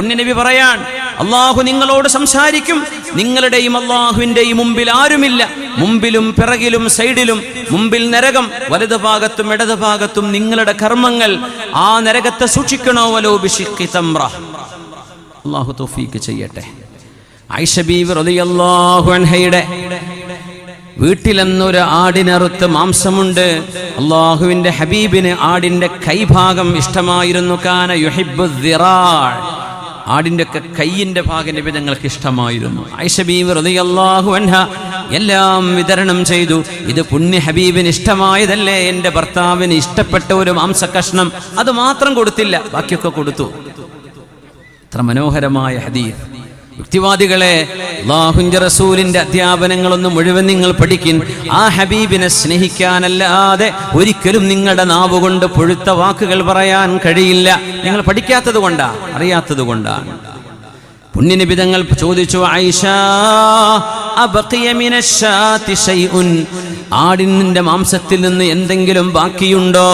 പുണ്യനബി പറയാൻ അള്ളാഹു നിങ്ങളോട് സംസാരിക്കും. നിങ്ങളുടെയും അള്ളാഹുവിന്റെയും മുമ്പിൽ ആരുമില്ല. മുമ്പിലും പിറകിലും സൈഡിലും മുമ്പിൽ നരകം വലതു ഭാഗത്തും ഇടതു ഭാഗത്തും നിങ്ങളുടെ കർമ്മങ്ങൾ ആ നരകത്തെ സൂക്ഷിക്കണോ? വലോ അള്ളാഹു തോഫീക്ക് ചെയ്യട്ടെ. റളിയല്ലാഹു അൻഹയുടെ വീട്ടിലെന്നൊരു ആടിനറുത്ത് മാംസമുണ്ട്. അള്ളാഹുവിന്റെ ഹബീബിന് ആടിന്റെ കൈഭാഗം ഇഷ്ടമായിരുന്നു. കാന യുഹിബ് ദിറാൾ ആടിന്റെ ഒക്കെ കയ്യിന്റെ ഭാഗം നബി ഞങ്ങൾക്ക് ഇഷ്ടമായിരുന്നു. ആയിഷ ബീവി റളിയല്ലാഹു അൻഹ എല്ലാം വിതരണം ചെയ്തു. ഇത് പുണ്യ ഹബീബിന് ഇഷ്ടമായതല്ലേ? എന്റെ ഭർത്താവിന് ഇഷ്ടപ്പെട്ട ഒരു മാംസ കഷ്ണം അത് മാത്രം കൊടുത്തില്ല. ബാക്കിയൊക്കെ കൊടുത്തു. ഇത്ര മനോഹരമായ ഹദീസ്. യുക്തിവാദികളെ അള്ളാഹുഞ്ച റസൂലിന്റെ അധ്യാപനങ്ങളൊന്നും മുഴുവൻ നിങ്ങൾ പഠിക്കിൻ ആ ഹബീബിനെ സ്നേഹിക്കാനല്ലാതെ ഒരിക്കലും നിങ്ങളുടെ നാവ് കൊണ്ട് പൊഴുത്ത വാക്കുകൾ പറയാൻ കഴിയില്ല. നിങ്ങൾ പഠിക്കാത്തത് കൊണ്ടാ? അറിയാത്തത് കൊണ്ടാണ് പുണ്യനിബിതങ്ങൾ ചോദിച്ചു ആയിഷ ആടിന്റെ മാംസത്തിൽ നിന്ന് എന്തെങ്കിലും ബാക്കിയുണ്ടോ?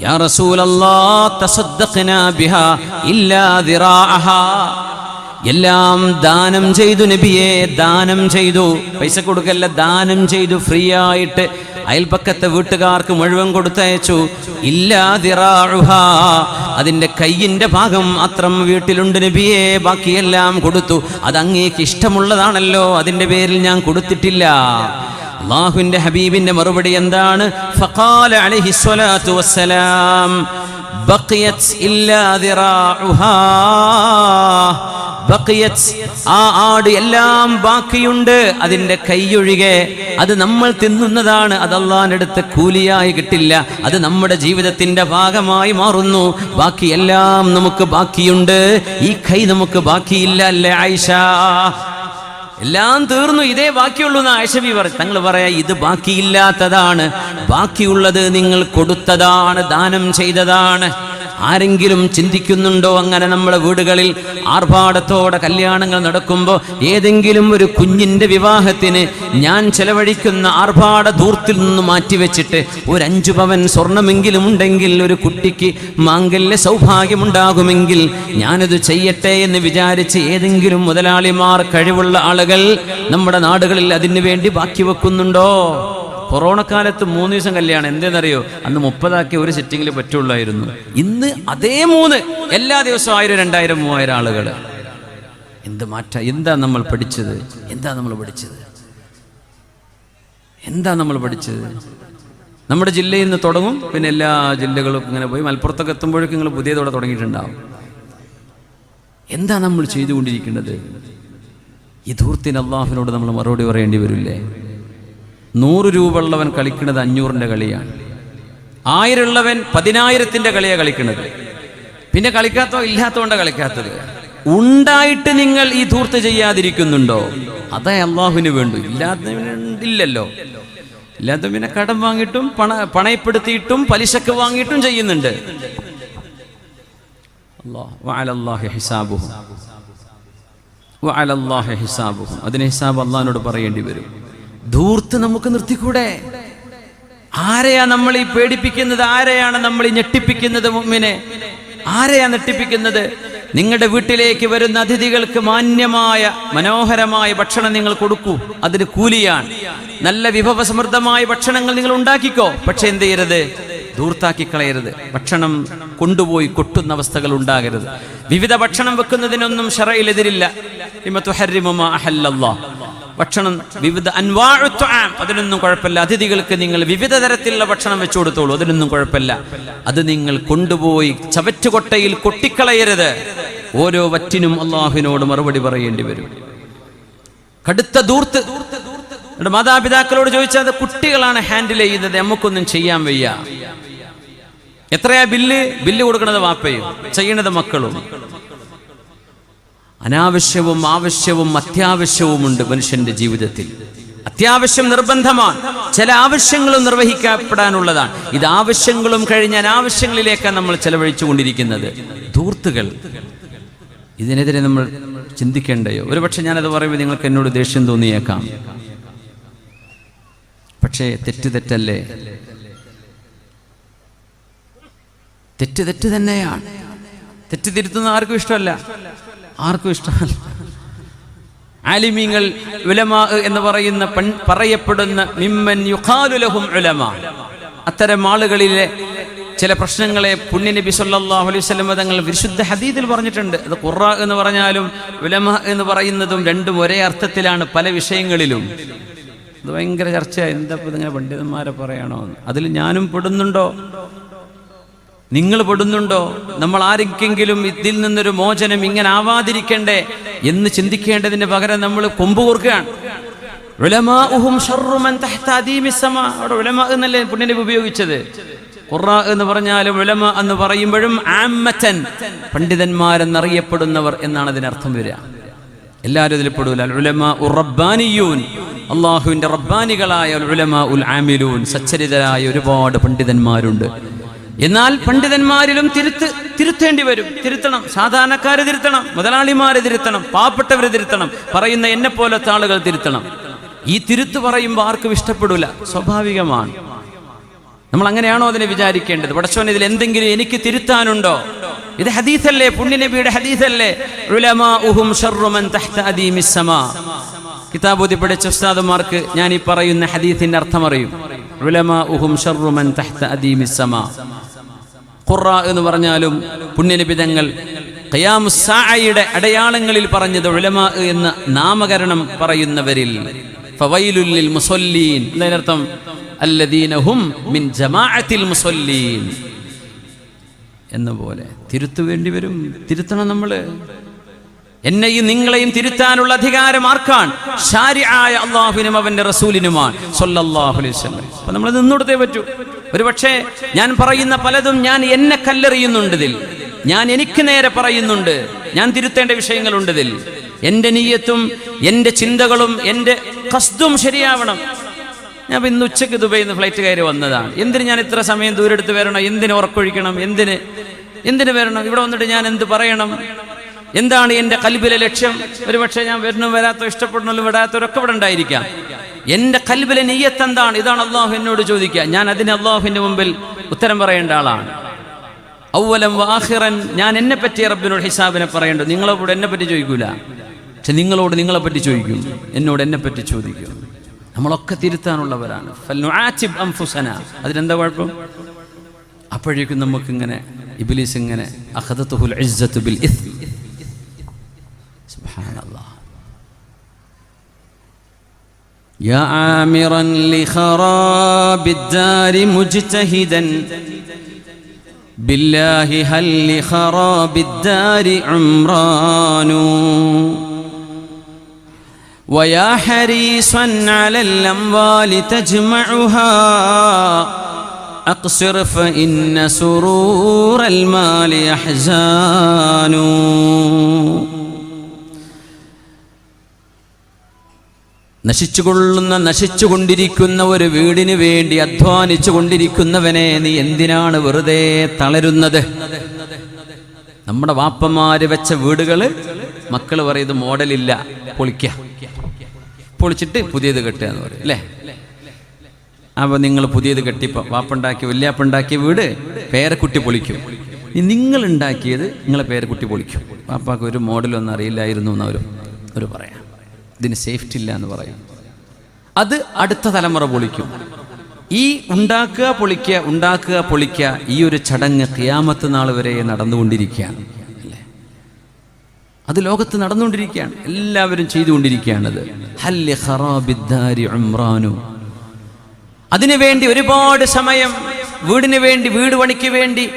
യാ റസൂലല്ലാ തസദ്ദഖ്നാ ബിഹാ ഇല്ലാ ദിറാഅഹാ. എല്ലാം ദാനം ചെയ്തു നബിയെ ദാനം ചെയ്തു. പൈസ കൊടുക്കല്ല ദാനം ചെയ്തു. ഫ്രീ ആയിട്ട് അയൽപ്പക്കത്തെ വീട്ടുകാർക്ക് മുഴുവൻ കൊടുത്തയച്ചു. ഇല്ലാതിറാഴുഹ അതിന്റെ കയ്യിന്റെ ഭാഗം അത്രം വീട്ടിലുണ്ട് നബിയെ ബാക്കിയെല്ലാം കൊടുത്തു. അത് അങ്ങേക്ക് ഇഷ്ടമുള്ളതാണല്ലോ അതിന്റെ പേരിൽ ഞാൻ കൊടുത്തിട്ടില്ല. അള്ളാഹുവിന്റെ ഹബീബിന്റെ മറുപടി എന്താണ്? ഫഖാല ബഖിയത് ഇല്ലാ ദിറാഉഹാ. ബഖിയത് ആ ആട് എല്ലാം ബാക്കിയുണ്ട്. അതിന്റെ കൈയൊഴികെ അത് നമ്മൾ തിന്നുന്നതാണ്. അത് അള്ളാഹിന്റെ അടുത്ത് കൂലിയായി കിട്ടില്ല. അത് നമ്മുടെ ജീവിതത്തിന്റെ ഭാഗമായി മാറുന്നു. ബാക്കി എല്ലാം നമുക്ക് ബാക്കിയുണ്ട്. ഈ കൈ നമുക്ക് ബാക്കിയില്ല അല്ലേ ആയിഷ? എല്ലാം തീർന്നു. ഇതേ ബാക്കിയുള്ളൂ എന്ന് ആയിഷബി പറഞ്ഞു തങ്ങൾ പറയാ ഇത് ബാക്കിയില്ലാത്തതാണ്. ബാക്കിയുള്ളത് നിങ്ങൾ കൊടുത്തതാണ് ദാനം ചെയ്തതാണ്. ആരെങ്കിലും ചിന്തിക്കുന്നുണ്ടോ അങ്ങനെ നമ്മുടെ വീടുകളിൽ ആർഭാടത്തോടെ കല്യാണങ്ങൾ നടക്കുമ്പോൾ ഏതെങ്കിലും ഒരു കുഞ്ഞിന്റെ വിവാഹത്തിന് ഞാൻ ചെലവഴിക്കുന്ന ആർഭാട ദൂർത്തിൽ നിന്ന് മാറ്റിവെച്ചിട്ട് ഒരു അഞ്ചു പവൻ സ്വർണമെങ്കിലും ഉണ്ടെങ്കിൽ ഒരു കുട്ടിക്ക് മാംഗല്യ സൗഭാഗ്യമുണ്ടാകുമെങ്കിൽ ഞാനത് ചെയ്യട്ടെ എന്ന് വിചാരിച്ച് ഏതെങ്കിലും മുതലാളിമാർ കഴിവുള്ള ആളുകൾ നമ്മുടെ നാടുകളിൽ അതിനു വേണ്ടി ബാക്കി വെക്കുന്നുണ്ടോ? കൊറോണ കാലത്ത് മൂന്ന് ദിവസം കല്യാണം. എന്തെന്നറിയോ? അന്ന് മുപ്പതാക്കി ഒരു സിറ്റിങ്ങിൽ പറ്റുള്ളായിരുന്നു. ഇന്ന് അതേ മൂന്ന്. എല്ലാ ദിവസവും ആയിരം രണ്ടായിരം മൂവായിരം ആളുകൾ എന്ത് മാറ്റ? എന്താ നമ്മൾ പഠിച്ചത്? എന്താ നമ്മൾ പഠിച്ചത്? എന്താ നമ്മൾ പഠിച്ചത്? നമ്മുടെ ജില്ലയിൽ നിന്ന് തുടങ്ങും. പിന്നെ എല്ലാ ജില്ലകളും ഇങ്ങനെ പോയി മലപ്പുറത്തൊക്കെ എത്തുമ്പോഴേക്കും നിങ്ങൾ പുതിയതോടെ തുടങ്ങിയിട്ടുണ്ടാവും. എന്താ നമ്മൾ ചെയ്തുകൊണ്ടിരിക്കുന്നത്? ഈ ധൂർത്തിന് അള്ളാഹുവിനോട് നമ്മൾ മറുപടി പറയേണ്ടി വരില്ലേ? നൂറ് രൂപ ഉള്ളവൻ കളിക്കുന്നത് അഞ്ഞൂറിന്റെ കളിയാണ്. ആയിരം ഉള്ളവൻ പതിനായിരത്തിന്റെ കളിയാണ് കളിക്കുന്നത്. പിന്നെ കളിക്കാത്തോ ഇല്ലാത്തോണ്ട കളിക്കാത്തത്. ഉണ്ടായിട്ട് നിങ്ങൾ ഈ ധൂർത്ത് ചെയ്യാതിരിക്കുന്നുണ്ടോ? അതേ അള്ളാഹുവിന് വേണ്ടു. ഇല്ലാത്തവനില്ലല്ലോ ഇല്ലാത്ത പിന്നെ കടം വാങ്ങിയിട്ടും പണ പണയപ്പെടുത്തിയിട്ടും പലിശക്ക് വാങ്ങിയിട്ടും ചെയ്യുന്നുണ്ട്. അതിന് ഹിസാബ് അള്ളാഹിനോട് പറയേണ്ടി വരും. ധൂർത്ത് നമുക്ക് നിർത്തിക്കൂടെ? ആരെയാ നമ്മൾ ഈ പേടിപ്പിക്കുന്നത്? ആരെയാണ് നമ്മൾ ഈ ഞെട്ടിപ്പിക്കുന്നത് മുമ്മിനെ? ആരെയാ നെട്ടിപ്പിക്കുന്നത് നിങ്ങളുടെ വീട്ടിലേക്ക് വരുന്ന അതിഥികൾക്ക് മാന്യമായ മനോഹരമായ ഭക്ഷണം നിങ്ങൾ കൊടുക്കൂ. അതിന് കൂലിയാണ്. നല്ല വിഭവസമൃദ്ധമായ ഭക്ഷണങ്ങൾ നിങ്ങൾ ഉണ്ടാക്കിക്കോ. പക്ഷെ എന്ത് ചെയ്യരുത്? ധൂർത്താക്കി കളയരുത് ഭക്ഷണം കൊണ്ടുപോയി കൊട്ടുന്ന അവസ്ഥകൾ ഉണ്ടാകരുത്. വിവിധ ഭക്ഷണം വെക്കുന്നതിനൊന്നും ഷറയിലെതിരില്ല ഭക്ഷണം വിവിധ അൻവാഴു ത്വആം, അതിനൊന്നും കുഴപ്പമില്ല. അതിഥികൾക്ക് നിങ്ങൾ വിവിധ തരത്തിലുള്ള ഭക്ഷണം വെച്ചു കൊടുത്തോളൂ. അതിനൊന്നും കുഴപ്പമില്ല. അത് നിങ്ങൾ കൊണ്ടുപോയി ചവറ്റുകൊട്ടയിൽ കൊട്ടിക്കളയരുത്. ഓരോ വറ്റിനും അള്ളാഹുവിനോട് മറുപടി പറയേണ്ടി വരും. കടുത്ത ദൂർത്ത് മാതാപിതാക്കളോട് ചോദിച്ചാൽ കുട്ടികളാണ് ഹാൻഡിൽ ചെയ്യുന്നത്. നമുക്കൊന്നും ചെയ്യാൻ വയ്യ. എത്രയാ ബില്ല്? ബില്ല് കൊടുക്കുന്നത് വാപ്പയും ചെയ്യണത് മക്കളും. അനാവശ്യവും ആവശ്യവും അത്യാവശ്യവുമുണ്ട് മനുഷ്യന്റെ ജീവിതത്തിൽ. അത്യാവശ്യം നിർബന്ധമാണ്. ചില ആവശ്യങ്ങളും നിർവഹിക്കപ്പെടാനുള്ളതാണ്. ഇത് ആവശ്യങ്ങളും കഴിഞ്ഞ അനാവശ്യങ്ങളിലേക്കാണ് നമ്മൾ ചെലവഴിച്ചു കൊണ്ടിരിക്കുന്നത് ധൂർത്തുകൾ. ഇതിനെതിരെ നമ്മൾ ചിന്തിക്കേണ്ടയോ? ഒരുപക്ഷെ ഞാനത് പറയുമ്പോൾ നിങ്ങൾക്ക് എന്നോട് ദേഷ്യം തോന്നിയേക്കാം. പക്ഷേ തെറ്റ് തെറ്റല്ലേ? തെറ്റ് തെറ്റ് തന്നെയാണ്. തെറ്റ് തിരുത്തുന്ന ആർക്കും ഇഷ്ടമല്ല. ആർക്കും ഇഷ്ടമല്ല. ആലിമീങ്ങൾ ഉലമ എന്ന് പറയുന്ന പൺ പറയപ്പെടുന്ന മിമ്മൻ യുഖാലുലഹും ഉലമ. അത്തരം ആളുകളിലെ ചില പ്രശ്നങ്ങളെ പുണ്യനബി സല്ലാഹു അലൈഹി വസല്ലം തങ്ങൾ വിശുദ്ധ ഹദീദിൽ പറഞ്ഞിട്ടുണ്ട്. അത് ഖുറ എന്ന് പറഞ്ഞാലും ഉലമ എന്ന് പറയുന്നതും രണ്ടും ഒരേ അർത്ഥത്തിലാണ് പല വിഷയങ്ങളിലും. അത് ഭയങ്കര ചർച്ച എന്താ ഇങ്ങനെ പണ്ഡിതന്മാരെ പറയണോ അതിൽ ഞാനും പെടുന്നുണ്ടോ? നിങ്ങൾ പെടുന്നുണ്ടോ? നമ്മൾ ആർക്കെങ്കിലും ഇതിൽ നിന്നൊരു മോചനം ഇങ്ങനെ ആവാതിരിക്കണ്ടേ എന്ന് ചിന്തിക്കേണ്ടതിന് പകരം നമ്മൾ കൊമ്പ് കോർക്കുകയാണ്. ഉലമാഉഹും ശർറു മൻ തഹ്ത അദീമിസ് സമാ. അവിടെ ഉലമ എന്നല്ലേ പുണ്യനബി ഉപയോഗിച്ചത്? ഖുറ എന്ന് പറഞ്ഞാലും ഉലമ എന്ന് പറയുമ്പോഴും ആമ്മത്തൻ പണ്ഡിതന്മാരെന്നറിയപ്പെടുന്നവർ എന്നാണ് അതിനർത്ഥം വരിക. എല്ലാവരും ഇതിൽ പെടൂല. ഉലമ റബ്ബാനികളായ ഉൽ ആമിലൂൻ. സച്ചരിതരായ ഒരുപാട് പണ്ഡിതന്മാരുണ്ട്. എന്നാൽ പണ്ഡിതന്മാരിലും തിരുത്ത് തിരുത്തേണ്ടി വരും. തിരുത്തണം. സാധാരണക്കാരെ തിരുത്തണം. മുതലാളിമാരെ തിരുത്തണം. പാവപ്പെട്ടവരെ തിരുത്തണം. പറയുന്ന എന്നെ പോലത്തെ ആളുകൾ തിരുത്തണം. ഈ തിരുത്ത് പറയുമ്പോൾ ആർക്കും ഇഷ്ടപ്പെടില്ല സ്വാഭാവികമാണ്. നമ്മൾ അങ്ങനെയാണോ അതിനെ വിചാരിക്കേണ്ടത്? പടച്ചോൻ ഇതിൽ എന്തെങ്കിലും എനിക്ക് തിരുത്താനുണ്ടോ? ഇത് ഹദീസല്ലേ? പുണ്യനബിയുടെ ഹദീസല്ലേ? കിതാബോധി പഠിച്ച ഉസ്താദുമാർക്ക് ഞാൻ ഈ പറയുന്ന ഹദീസിന്റെ അർത്ഥം അറിയും. ഖുറ എന്ന് പറഞ്ഞാലും പുണ്യനബി തങ്ങൾ ഖിയാമുസ്സാഅയുടെ അടയാളങ്ങളിൽ പറഞ്ഞത് ഉലമാ എന്ന് നാമകരണം പറയുന്നവരിൽ. ഫവൈലുല്ലിൽ ലിൽ മുസല്ലീൻ. എന്നതിനർത്ഥം അല്ലദീനഹും മിൻ ജമാഅത്തിൽ മുസല്ലീൻ. എന്ന പോലെ തിരുത്തു വേണ്ടി വരും. തിരുത്തണം നമ്മൾ. എന്നെയും നിങ്ങളെയും തിരുത്താനുള്ള അധികാരം ആർക്കാണ്? ശാരിയായ അള്ളാഹുവിനും അവന്റെ റസൂലിനുമാണ്. അപ്പൊ നമ്മൾ നിന്നുകൊടുത്തേ പറ്റൂ. ഒരു പക്ഷേ ഞാൻ പറയുന്ന പലതും ഞാൻ എന്നെ കല്ലെറിയുന്നുണ്ട് ഇതിൽ. ഞാൻ എനിക്ക് നേരെ പറയുന്നുണ്ട്. ഞാൻ തിരുത്തേണ്ട വിഷയങ്ങളുണ്ട് ഇതിൽ. എന്റെ നീയത്തും എന്റെ ചിന്തകളും എന്റെ കസ്തും ശരിയാവണം. ഞാൻ ഇന്ന് ഉച്ചയ്ക്ക് ദുബൈയിൽ നിന്ന് ഫ്ലൈറ്റ് കയറി വന്നതാണ്. എന്തിന് ഞാൻ ഇത്ര സമയം ദൂരെടുത്ത് വരണം? എന്തിന് ഉറക്കൊഴിക്കണം? എന്തിന്? എന്തിന് വരണം? ഇവിടെ വന്നിട്ട് ഞാൻ എന്ത് പറയണം? എന്താണ് എന്റെ കൽബിലെ ലക്ഷ്യം? ഒരുപക്ഷെ ഞാൻ വരുന്നു വരാത്തോ ഇഷ്ടപ്പെടുന്നല്ലോ വിടാത്തവരൊക്കെ ഇവിടെ ഉണ്ടായിരിക്കാം. എന്റെ കൽബിലെ നെയ്യത്ത് എന്താണ്? ഇതാണ് അള്ളാഹു എന്നോട് ചോദിക്കുക. ഞാൻ അതിന് അള്ളാഹുവിന്റെ മുമ്പിൽ ഉത്തരം പറയേണ്ട ആളാണ്. ഔവലം വാഹിറൻ ഞാൻ എന്നെ പറ്റി റബ്ബിനോട് ഹിസാബിനെ പറയേണ്ടത്. നിങ്ങളോട് എന്നെ പറ്റി ചോദിക്കൂല. പക്ഷെ നിങ്ങളോട് നിങ്ങളെ പറ്റി ചോദിക്കും. എന്നോട് എന്നെ പറ്റി ചോദിക്കും. നമ്മളൊക്കെ തിരുത്താനുള്ളവരാണ്. അതിനെന്താ കുഴപ്പം? അപ്പോഴേക്കും നമുക്കിങ്ങനെ ഇബിലീസ് ഇങ്ങനെ ബിൽ سبحان الله. يا عامرا لخراب الدار مجتهدا. بالله هل لخراب الدار عمران؟ ويا حريصا على الأموال تجمعها. أقصر فإن سرور المال أحزان. നശിച്ചുകൊള്ളുന്ന നശിച്ചുകൊണ്ടിരിക്കുന്ന ഒരു വീടിന് വേണ്ടി അധ്വാനിച്ചു കൊണ്ടിരിക്കുന്നവനെ നീ എന്തിനാണ് വെറുതെ തളരുന്നത്? നമ്മുടെ വാപ്പന്മാര് വെച്ച വീടുകൾ മക്കൾ പറയുന്നത് മോഡലില്ല പൊളിക്ക. പൊളിച്ചിട്ട് പുതിയത് കെട്ടുക എന്ന് പറയും അല്ലേ? അപ്പൊ നിങ്ങൾ പുതിയത് കെട്ടിപ്പോ വാപ്പുണ്ടാക്കി വല്യാപ്പുണ്ടാക്കിയ വീട് പേരക്കുട്ടി പൊളിക്കും. നിങ്ങൾ ഉണ്ടാക്കിയത് നിങ്ങളെ പേരക്കുട്ടി പൊളിക്കും. വാപ്പാക്ക് ഒരു മോഡലൊന്നും അറിയില്ലായിരുന്നു എന്നവരും അവർ പറയാം. ഇതിന് സേഫ്റ്റി ഇല്ല എന്ന് പറയും. അത് അടുത്ത തലമുറ പൊളിക്കും. ഈ ഉണ്ടാക്കുക പൊളിക്കുക ഉണ്ടാക്കുക പൊളിക്കുക ഈ ഒരു ചടങ്ങ് തിയാമത്ത് നാൾ വരെ നടന്നുകൊണ്ടിരിക്കുകയാണ്. അല്ലേ? അത് ലോകത്ത് നടന്നുകൊണ്ടിരിക്കുകയാണ്. എല്ലാവരും ചെയ്തുകൊണ്ടിരിക്കുകയാണത്. ഹല്ല് ഖറാബിദ്ദാരി ഉംറാനു. അതിനുവേണ്ടി ഒരുപാട് സമയം വീടിന് വേണ്ടി വീട് പണിക്ക് വേണ്ടി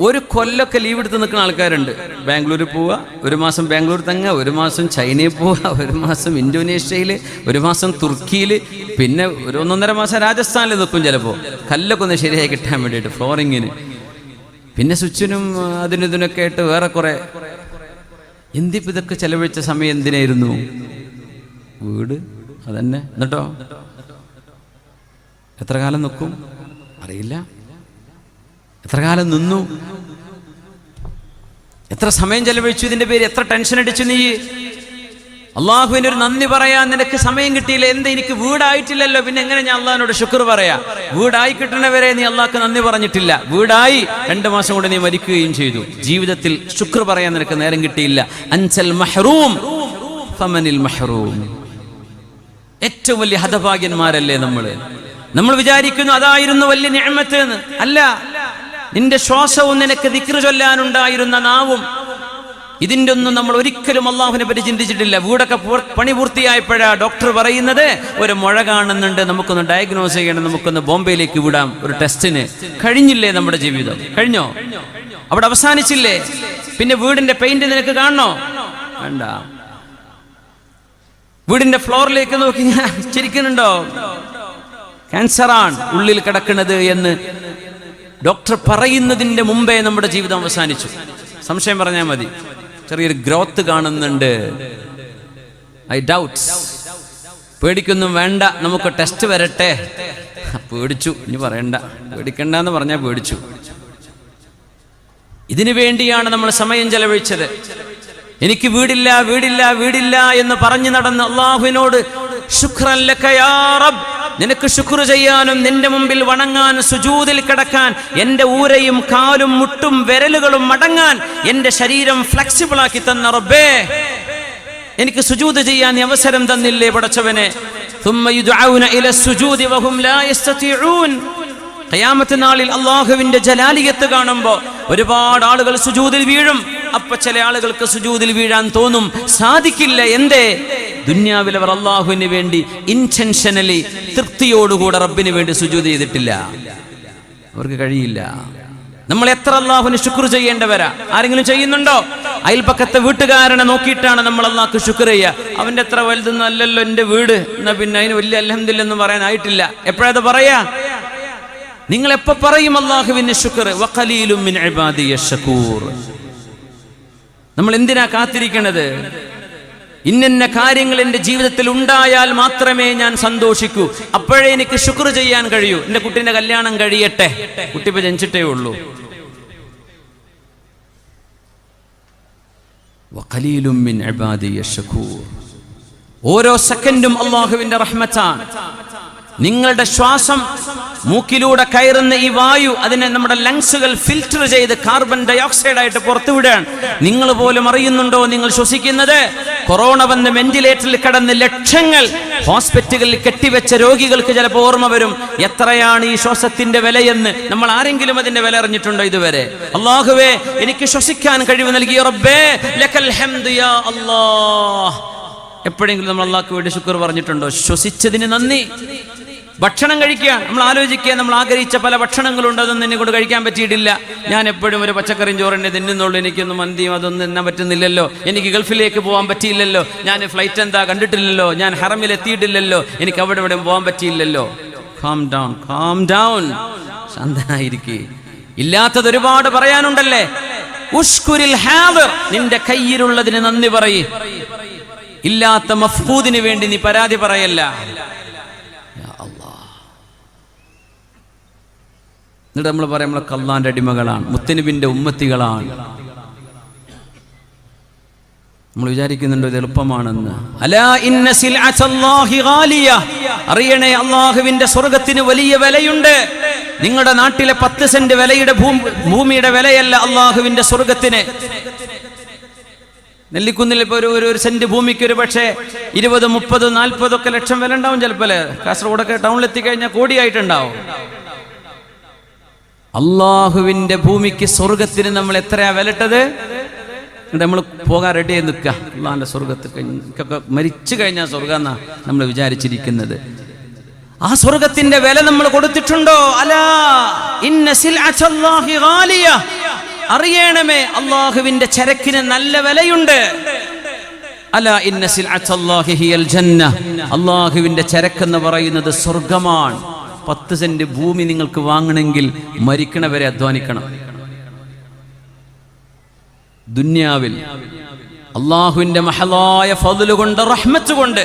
ഒരു കൊല്ലൊക്കെ ലീവ് എടുത്ത് നിൽക്കുന്ന ആൾക്കാരുണ്ട്. ബാംഗ്ലൂർ പോവുക ഒരു മാസം ബാംഗ്ലൂർ തങ്ങുക ഒരു മാസം ചൈനയിൽ പോവുക ഒരു മാസം ഇന്തോനേഷ്യയിൽ ഒരു മാസം തുർക്കിയിൽ പിന്നെ ഒരു ഒന്നൊന്നര മാസം രാജസ്ഥാനിൽ നിൽക്കും ചിലപ്പോൾ കല്ലൊക്കെ ഒന്ന് ശരിയായി കിട്ടാൻ വേണ്ടിയിട്ട് ഫ്ലോറിങ്ങിന് പിന്നെ സ്വിച്ചിനും അതിനും ഇതിനൊക്കെ ആയിട്ട് വേറെ കുറേ. എന്തിപ്പോൾ ഇതൊക്കെ ചെലവഴിച്ച സമയം എന്തിനായിരുന്നു? വീട് അതന്നെ. എന്നിട്ടോ? എത്ര കാലം നിൽക്കും? അറിയില്ല. എത്ര കാലം നിന്നു? എത്ര സമയം ചെലവഴിച്ചു? ഇതിന്റെ പേര് എത്ര ടെൻഷൻ അടിച്ചു നീ? അള്ളാഹുവിന് ഒരു നന്ദി പറയാൻ നിനക്ക് സമയം കിട്ടിയില്ല. എന്ത് എനിക്ക് വീടായിട്ടില്ലല്ലോ. പിന്നെ എങ്ങനെ ഞാൻ അള്ളാഹിനോട് ശുക്ർ പറയാ? വീടായി കിട്ടണവരെ നീ അള്ളാഹ്ക്ക് നന്ദി പറഞ്ഞിട്ടില്ല. വീടായി രണ്ട് മാസം കൊണ്ട് നീ മരിക്കുകയും ചെയ്തു. ജീവിതത്തിൽ ശുക്ർ പറയാൻ നിനക്ക് നേരം കിട്ടിയില്ല. അഞ്ചൽ മഹ്റൂം ഫമനിൽ ഏറ്റവും വലിയ ഹതഭാഗ്യന്മാരല്ലേ നമ്മൾ നമ്മൾ വിചാരിക്കുന്നു അതായിരുന്നു വലിയ ഞാമത്ത് അല്ല നിന്റെ ശ്വാസവും നിനക്ക് ദിക്ര ചൊല്ലാനുണ്ടായിരുന്ന നാവും ഇതിന്റെ ഒന്നും നമ്മൾ ഒരിക്കലും അള്ളാഹുവിനെ പറ്റി ചിന്തിച്ചിട്ടില്ല. വീടൊക്കെ പണി പൂർത്തിയായപ്പോഴാണ് ഡോക്ടർ പറയുന്നത് ഒരു മുഴ കാണുന്നുണ്ട് നമുക്കൊന്ന് ഡയഗ്നോസ് ചെയ്യണം നമുക്കൊന്ന് ബോംബെയിലേക്ക് വിടാം ഒരു ടെസ്റ്റിന്. കഴിഞ്ഞില്ലേ നമ്മുടെ ജീവിതം? കഴിഞ്ഞോ? അവിടെ അവസാനിച്ചില്ലേ? പിന്നെ വീടിന്റെ പെയിന്റ് നിനക്ക് കാണണോ? വേണ്ട. വീടിന്റെ ഫ്ലോറിലേക്ക് നോക്കി ചിരിക്കുന്നുണ്ടോ? ക്യാൻസറാണ് ഉള്ളിൽ കിടക്കുന്നത് എന്ന് ഡോക്ടർ പറയുന്നതിന്റെ മുമ്പേ നമ്മുടെ ജീവിതം അവസാനിച്ചു. സംശയം പറഞ്ഞാൽ മതി. ചെറിയൊരു ഗ്രോത്ത് കാണുന്നുണ്ട്. I doubts. പേടിക്കൊന്നും വേണ്ട. നമുക്ക് ടെസ്റ്റ് വരട്ടെ. പേടിച്ചു. ഇനി പറയണ്ട. പേടിക്കണ്ട എന്ന് പറഞ്ഞാൽ പേടിച്ചു. ഇതിനു വേണ്ടിയാണ് നമ്മൾ സമയം ചെലവഴിച്ചത്. എനിക്ക് വീടില്ല വീടില്ല വീടില്ല എന്ന് പറഞ്ഞു നടന്ന് അള്ളാഹുവിനോട് ശുക്രൻ റബ്ബ്. നിനക്ക് ശുക്ര ചെയ്യാനും നിന്റെ മുമ്പിൽ വണങ്ങാൻ സുജൂതിൽ കിടക്കാൻ എന്റെ ഊരയും കാലും മുട്ടും വിരലുകളും മടങ്ങാൻ എന്റെ ശരീരം ഫ്ലെക്സിബിൾ ആക്കി തന്ന റബ്ബേ. എനിക്ക് സുജൂത് ചെയ്യാൻ അവസരം തന്നില്ലേ പടച്ചവനെ? കയാമത്ത് നാളിൽ അള്ളാഹുവിന്റെ ജലാലിയത്ത് കാണുമ്പോൾ ഒരുപാട് ആളുകൾ സുജൂതിൽ വീഴും. അപ്പൊ ചില ആളുകൾക്ക് സുജൂതിൽ വീഴാൻ തോന്നും. സാധിക്കില്ല എന്തേ? ദുന്യാവിൽ അവർ അള്ളാഹുവിന് വേണ്ടി ഇന്റൻഷനലി തൃപ്തിയോടുകൂടെ റബ്ബിന് വേണ്ടി സുജൂത് ചെയ്തിട്ടില്ല. അവർക്ക് കഴിയില്ല. നമ്മൾ എത്ര അള്ളാഹുവിന് ശുക്ർ ചെയ്യേണ്ടവരാ? ആരെങ്കിലും ചെയ്യുന്നുണ്ടോ? അയൽപ്പക്കത്തെ വീട്ടുകാരനെ നോക്കിയിട്ടാണ് നമ്മൾ അള്ളാഹ്ക്ക് ശുക്ർ ചെയ്യുക. അവന്റെ എത്ര വലുതൊന്നും അല്ലല്ലോ എന്റെ വീട്. എന്നാ പിന്നെ അതിന് വലിയ അലഹമില്ലെന്ന് പറയാനായിട്ടില്ല എപ്പോഴത് പറയാ? നിങ്ങൾ എപ്പോ പറയും അള്ളാഹുവിന് ശുക്ർ? വഖലീലും നമ്മൾ എന്തിനാ കാത്തിരിക്കണത്? ഇന്നന്ന കാര്യങ്ങൾ എന്റെ ജീവിതത്തിൽ ഉണ്ടായാൽ മാത്രമേ ഞാൻ സന്തോഷിക്കൂ. അപ്പോഴേ എനിക്ക് ശുക്ർ ചെയ്യാൻ കഴിയൂ. എന്റെ കുട്ടീന്റെ കല്യാണം കഴിയട്ടെ. കുട്ടി ഇപ്പൊ ജനിച്ചിട്ടേ ഉള്ളൂ. ഓരോ സെക്കൻഡും അള്ളാഹുവിന്റെ റഹ്മത്താണ്. നിങ്ങളുടെ ശ്വാസം മൂക്കിലൂടെ കയറുന്ന ഈ വായു അതിനെ നമ്മുടെ ലങ്സുകൾ ഫിൽറ്റർ ചെയ്ത് കാർബൺ ഡൈ ഓക്സൈഡ് ആയിട്ട് പുറത്തുവിടുകയാണ്. നിങ്ങൾ പോലും അറിയുന്നുണ്ടോ നിങ്ങൾ ശ്വസിക്കുന്നത്? കൊറോണ വന്ന് വെന്റിലേറ്ററിൽ കിടന്ന് ലക്ഷങ്ങൾ ഹോസ്പിറ്റലുകളിൽ കെട്ടിവെച്ച രോഗികൾക്ക് ചിലപ്പോൾ ഓർമ്മ വരും. എത്രയാണ് ഈ ശ്വാസത്തിന്റെ വിലയെന്ന്? നമ്മൾ ആരെങ്കിലും അതിന്റെ വില അറിഞ്ഞിട്ടുണ്ടോ ഇതുവരെ? അള്ളാഹുവേ എനിക്ക് ശ്വസിക്കാൻ കഴിവ് നൽകിയ റബ്ബേ ലക്കൽ അല്ലാഹ്. എപ്പോഴെങ്കിലും നമ്മൾ അള്ളാഹ്ക്ക് വേണ്ടി ശുക്ർ പറഞ്ഞിട്ടുണ്ടോ? ശ്വസിച്ചതിന് നന്ദി. ഭക്ഷണം കഴിക്കുക. നമ്മൾ ആലോചിക്കുക നമ്മൾ ആഗ്രഹിച്ച പല ഭക്ഷണങ്ങളുണ്ട് അതൊന്നും എന്നെ കൊണ്ട് കഴിക്കാൻ പറ്റിയിട്ടില്ല. ഞാൻ എപ്പോഴും ഒരു പച്ചക്കറിയും ചോറിനെ തിന്നുന്നുള്ളൂ. എനിക്കൊന്നും മന്തിയും അതൊന്നും തിന്നാൻ പറ്റുന്നില്ലല്ലോ. എനിക്ക് ഗൾഫിലേക്ക് പോകാൻ പറ്റിയില്ലല്ലോ. ഞാൻ ഫ്ലൈറ്റ് എന്താ കണ്ടിട്ടില്ലല്ലോ. ഞാൻ ഹറമിൽ എത്തിയിട്ടില്ലല്ലോ. എനിക്ക് അവിടെ ഇവിടെ പോകാൻ പറ്റിയില്ലല്ലോ. കാം ഡൗൺ കാം ഡൗൺ ശാന്തനായിരിക്കേ. ഇല്ലാത്തത് ഒരുപാട് പറയാനുണ്ടല്ലേ? ഉഷ്കുരിൽ ഹാവ് നിന്റെ കയ്യിലുള്ളതിന് നന്ദി പറയ്. ഇല്ലാത്ത മഫ്ഹൂദിന് വേണ്ടി നീ പരാതി പറയല്ല യാ അല്ലാഹ്. എന്നിട്ട് നമ്മൾ പറയാം നമ്മളെ കള്ളാന്റെ അടിമകളാണ് മുത്തനുബിന്റെ ഉമ്മത്തികളാണ്. നമ്മൾ വിചാരിക്കുന്നുണ്ടോ ഇത് എളുപ്പമാണെന്ന്. അറിയണേ അള്ളാഹുവിന്റെ സ്വർഗത്തിന് വലിയ വിലയുണ്ട്. നിങ്ങളുടെ നാട്ടിലെ പത്ത് സെന്റ് വിലയുടെ ഭൂമിയുടെ വിലയല്ല അള്ളാഹുവിന്റെ സ്വർഗത്തിന് നെല്ലിക്കുന്നിൽ ഇപ്പൊ ഒരു ഒരു- സെന്റ് ഭൂമിക്ക് ഒരു പക്ഷേ ഇരുപത് മുപ്പത് നാൽപ്പതൊക്കെ ലക്ഷം വില ഉണ്ടാവും ചിലപ്പോൾ കാസർഗോഡൊക്കെ ടൗണിലെത്തി എത്തിക്കഴിഞ്ഞാൽ കോടിയായിട്ടുണ്ടാവും. അള്ളാഹുവിന്റെ ഭൂമിക്ക് സ്വർഗത്തിന് നമ്മൾ എത്രയാ വിലട്ടത്? നമ്മൾ പോകാൻ റെഡി ആയി നിൽക്കുക അള്ളാഹിന്റെ സ്വർഗത്തിൽ മരിച്ചു കഴിഞ്ഞാൽ സ്വർഗം എന്നാ നമ്മൾ വിചാരിച്ചിരിക്കുന്നത്. ആ സ്വർഗത്തിന്റെ വില നമ്മൾ കൊടുത്തിട്ടുണ്ടോ? അലാ. അറിയണമേ അള്ളാഹുവിന്റെ ചരക്കിന് നല്ല വിലയുണ്ട്. അല ഇന്ന സിൽഅത്തല്ലാഹി ഹിയൽ ജന്ന. അള്ളാഹുവിന്റെ ചരക്കെന്ന് പറയുന്നത് സ്വർഗമാണ്. പത്ത് സെന്റ് ഭൂമി നിങ്ങൾക്ക് വാങ്ങണമെങ്കിൽ മരിക്കണവരെ അധ്വാനിക്കണം. ദുന്യാവിൽ അള്ളാഹുവിന്റെ മഹലായ ഫضൽ കൊണ്ട് റഹ്മത്ത് കൊണ്ട്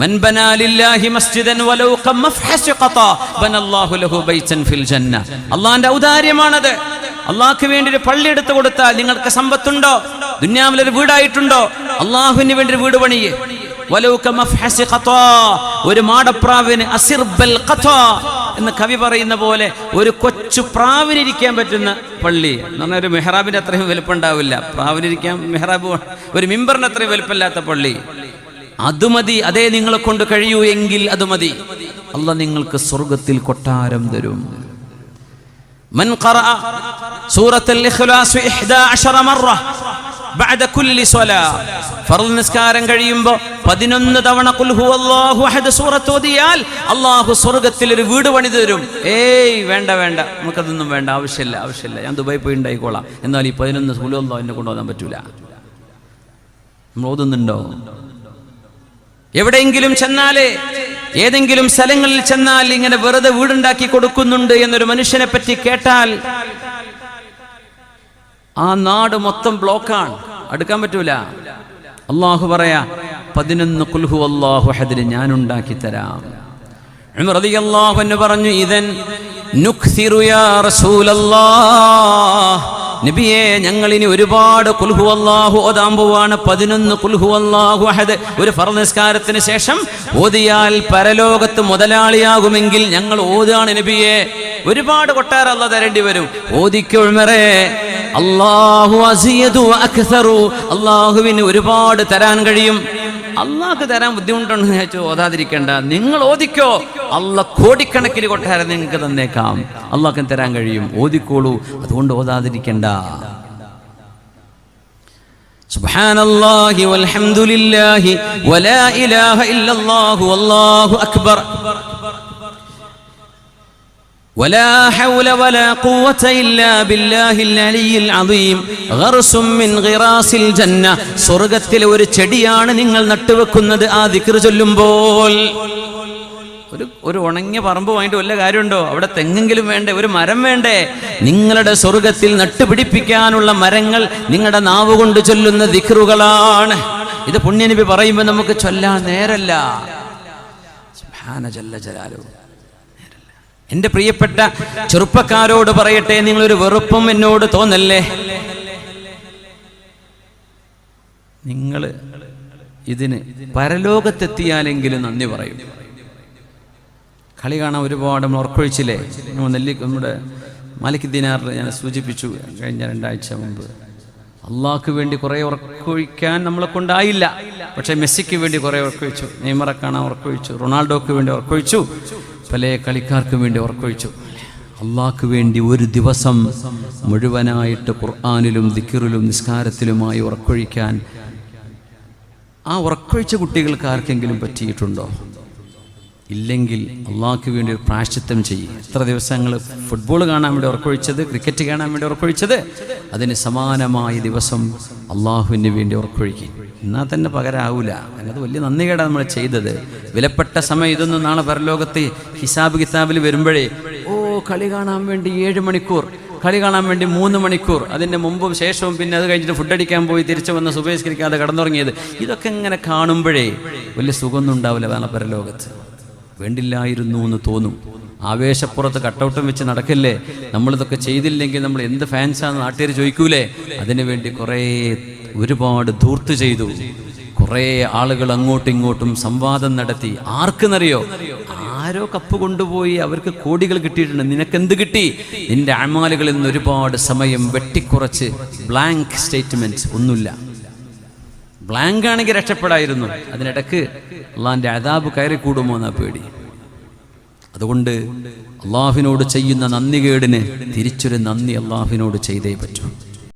من بنى لله مسجدا ولو قم مفحش قطا بنى الله له بيتا في الجنه അള്ളാഹുവിന്റെ ഔദാര്യമാണത്. അള്ളാഹ്ക്ക് വേണ്ടി ഒരു പള്ളി എടുത്തു കൊടുത്താൽ നിങ്ങൾക്ക് സമ്പത്തുണ്ടോ? ദുന്യാവിൽ ഒരു വീടായിട്ടുണ്ടോ? അള്ളാഹുവിന് വേണ്ടി ഒരു വീട് പണിയേ. ഒരു മാടപ്രാവിന് അസിർബൽ ഖത്താ എന്ന് കവി പറയുന്ന പോലെ ഒരു കൊച്ചു പ്രാവിനിരിക്കാൻ പറ്റുന്ന പള്ളി എന്ന് പറഞ്ഞാൽ ഒരു മെഹ്റാബിന്റെ അത്രയും വലുപ്പം ഉണ്ടാവില്ല പ്രാവിനിരിക്കാൻ മെഹ്റാബ് ഒരു മിമ്പറിന് അത്രയും വലുപ്പമില്ലാത്ത പള്ളി അത് മതി അതേ നിങ്ങളെ കൊണ്ട് കഴിയൂ എങ്കിൽ അത് മതി അല്ല നിങ്ങൾക്ക് സ്വർഗത്തിൽ കൊട്ടാരം തരും من قرأ سورة الإخلاص إحدى عشر مرة بعد كل صلاة ഫർദ് നിസ്കാരം കഴിയുമ്പോൾ പതിനൊന്ന് തവണ ഹുവല്ലാഹു അഹദ് സൂറത്ത് ഓതിയാൽ അള്ളാഹു സ്വർഗത്തിൽ ഒരു വീട് പണി തരും. ഏയ് വേണ്ട വേണ്ട. നമുക്കതൊന്നും വേണ്ട. ആവശ്യമില്ല ആവശ്യമില്ല. ഞാൻ ദുബായി പോയി ഉണ്ടായിക്കോളാം. എന്നാൽ ഈ പതിനൊന്ന് സുലോ എന്നെ കൊണ്ടുപോകാൻ പറ്റൂല. നമ്മൾ ഓതുന്നുണ്ടോ? എവിടെയെങ്കിലും ചെന്നാലേ ഏതെങ്കിലും സ്ഥലങ്ങളിൽ ചെന്നാൽ ഇങ്ങനെ വെറുതെ വീടുണ്ടാക്കി കൊടുക്കുന്നുണ്ട് എന്നൊരു മനുഷ്യനെ പറ്റി കേട്ടാൽ ആ നാട് മൊത്തം ബ്ലോക്കാണ് അടുക്കാൻ പറ്റൂല. അള്ളാഹു പറയാ പതിനൊന്ന് കുൽഹു അള്ളാഹു ഹദിന് ഞാൻ ഉണ്ടാക്കി തരാം. പറഞ്ഞു ഇതൻ നബിയെ ഞങ്ങൾ ഇനി ഒരുപാട് കുൽഹു അള്ളാഹു ഓതാൻ പതിനൊന്ന് കുൽഹു അള്ളാഹു അഹദ് ഒരു ഫർനിസ്കാരത്തിന് നിസ്കാരത്തിന് ശേഷം ഓതിയാൽ പരലോകത്ത് മുതലാളിയാകുമെങ്കിൽ ഞങ്ങൾ ഓതാണ് നബിയെ. ഒരുപാട് കൊട്ടാര അല്ല തരേണ്ടി വരും. ഓദിക്കുമറേ അള്ളാഹു അസിയതു അക്സറു അള്ളാഹുവിന് ഒരുപാട് തരാൻ കഴിയും അള്ളാഹ്ക്ക് തരാൻ ബുദ്ധിമുട്ടുണ്ടെന്ന് വെച്ചു ഓതാതിരിക്കേണ്ട നിങ്ങൾ ഓദിക്കോ അല്ല കോടിക്കണക്കിന് കൊട്ടാരം നിങ്ങൾക്ക് തന്നേക്കാം അള്ളാഹ്ക്ക് തരാൻ കഴിയും ഓദിക്കോളൂ അതുകൊണ്ട് ഓതാതിരിക്കണ്ട سبحان الله والحمد لله ولا إله إلا الله والله أكبر ولا حول ولا قوة إلا بالله العلي العظيم غرس من غراس الجنة സ്വർഗത്തിലെ ഒരു ചെടിയാണ് നിങ്ങൾ നട്ടുവെക്കുന്നത് ആ ദിക്ർ ചൊല്ലുമ്പോൾ ഒരു ഒരു ഉണങ്ങിയ പറമ്പ് വാങ്ങിയിട്ട് വല്ല കാര്യമുണ്ടോ അവിടെ തെങ്ങെങ്കിലും വേണ്ടേ ഒരു മരം വേണ്ടേ നിങ്ങളുടെ സ്വർഗത്തിൽ നട്ടുപിടിപ്പിക്കാനുള്ള മരങ്ങൾ നിങ്ങളുടെ നാവ് കൊണ്ട് ചൊല്ലുന്ന ദിക്റുകളാണ് ഇത് പുണ്യനബി പറയുമ്പോൾ നമുക്ക് ചൊല്ലാൻ നേരല്ല സുബ്ഹാന ജല്ല ജലാലു എന്റെ പ്രിയപ്പെട്ട ചെറുപ്പക്കാരോട് പറയട്ടെ നിങ്ങളൊരു വെറുപ്പും എന്നോട് തോന്നല്ലേ? നിങ്ങൾ ഇതിന് പരലോകത്തെത്തിയാലെങ്കിലും നന്ദി പറയും. കളി കാണാൻ ഒരുപാട് നമ്മൾ ഉറക്കൊഴിച്ചില്ലേ? നെല്ലി നമ്മുടെ മാലിക് ദിനാറിൽ ഞാൻ സൂചിപ്പിച്ചു കഴിഞ്ഞ രണ്ടാഴ്ച മുമ്പ്. അള്ളാഹ്ക്ക് വേണ്ടി കുറേ ഉറക്കൊഴിക്കാൻ നമ്മളെ കൊണ്ടായില്ല. പക്ഷേ മെസ്സിക്ക് വേണ്ടി കുറേ ഉറക്കൊഴിച്ചു. നെയ്മറെ കാണാൻ ഉറക്കൊഴിച്ചു. റൊണാൾഡോക്ക് വേണ്ടി ഉറക്കൊഴിച്ചു. പല കളിക്കാർക്ക് വേണ്ടി ഉറക്കൊഴിച്ചു. അള്ളാഹ്ക്ക് വേണ്ടി ഒരു ദിവസം മുഴുവനായിട്ട് ഖുർആാനിലും ദിക്കിറിലും നിസ്കാരത്തിലുമായി ഉറക്കൊഴിക്കാൻ ആ ഉറക്കൊഴിച്ച കുട്ടികൾക്ക് ആർക്കെങ്കിലും പറ്റിയിട്ടുണ്ടോ? ഇല്ലെങ്കിൽ അള്ളാഹ്ക്ക് വേണ്ടി ഒരു പ്രാശ്ചിത്തം ചെയ്യും. എത്ര ദിവസങ്ങൾ ഫുട്ബോൾ കാണാൻ വേണ്ടി ഉറക്കൊഴിച്ചത് ക്രിക്കറ്റ് കാണാൻ വേണ്ടി ഉറക്കൊഴിച്ചത്? അതിന് സമാനമായ ദിവസം അള്ളാഹുവിന് വേണ്ടി ഉറക്കൊഴിക്കും. എന്നാൽ തന്നെ പകരാവൂല. അത് വലിയ നന്ദികേടാണ് നമ്മൾ ചെയ്തത്. വിലപ്പെട്ട സമയം ഇതൊന്നും നാളെ പരലോകത്ത് ഹിസാബ് കിതാബിൽ വരുമ്പോഴേ ഓ കളി കാണാൻ വേണ്ടി ഏഴ് മണിക്കൂർ കളി കാണാൻ വേണ്ടി മൂന്ന് മണിക്കൂർ അതിന്റെ മുമ്പും ശേഷവും പിന്നെ അത് കഴിഞ്ഞിട്ട് ഫുഡ് അടിക്കാൻ പോയി തിരിച്ചു വന്ന് സുപേസ്കരിക്കാതെ കടന്നുറങ്ങിയത്. ഇതൊക്കെ ഇങ്ങനെ കാണുമ്പോഴേ വലിയ സുഖമൊന്നും ഉണ്ടാവില്ല നാളെ പരലോകത്ത്. വേണ്ടില്ലായിരുന്നു എന്ന് തോന്നും. ആവേശപ്പുറത്ത് കട്ടൗട്ടും വെച്ച് നടക്കില്ലേ? നമ്മളിതൊക്കെ ചെയ്തില്ലെങ്കിൽ നമ്മൾ എന്ത് ഫാൻസാണെന്ന് നാട്ടുകാർ ചോദിക്കൂലേ? അതിനുവേണ്ടി കുറേ ഒരുപാട് ധൂർത്ത് ചെയ്തു. കുറേ ആളുകൾ അങ്ങോട്ടും ഇങ്ങോട്ടും സംവാദം നടത്തി. ആർക്കെന്നറിയോ? ആരോ കപ്പ് കൊണ്ടുപോയി അവർക്ക് കോടികൾ കിട്ടിയിട്ടുണ്ട്. നിനക്കെന്ത് കിട്ടി? നിന്റെ അമാലുകളിൽ നിന്ന് ഒരുപാട് സമയം വെട്ടിക്കുറച്ച് ബ്ലാങ്ക് സ്റ്റേറ്റ്മെന്റ് ഒന്നുമില്ല. ബ്ലാങ്ക് ആണെങ്കിൽ രക്ഷപ്പെടായിരുന്നു. അതിനിടക്ക് അള്ളാഹിന്റെ അതാബ് കയറി കൂടുമോ എന്നാ പേടി. അതുകൊണ്ട് അള്ളാഹുവിനോട് ചെയ്യുന്ന നന്ദികേടിന് തിരിച്ചൊരു നന്ദി അള്ളാഹുവിനോട് ചെയ്തേ പറ്റൂ.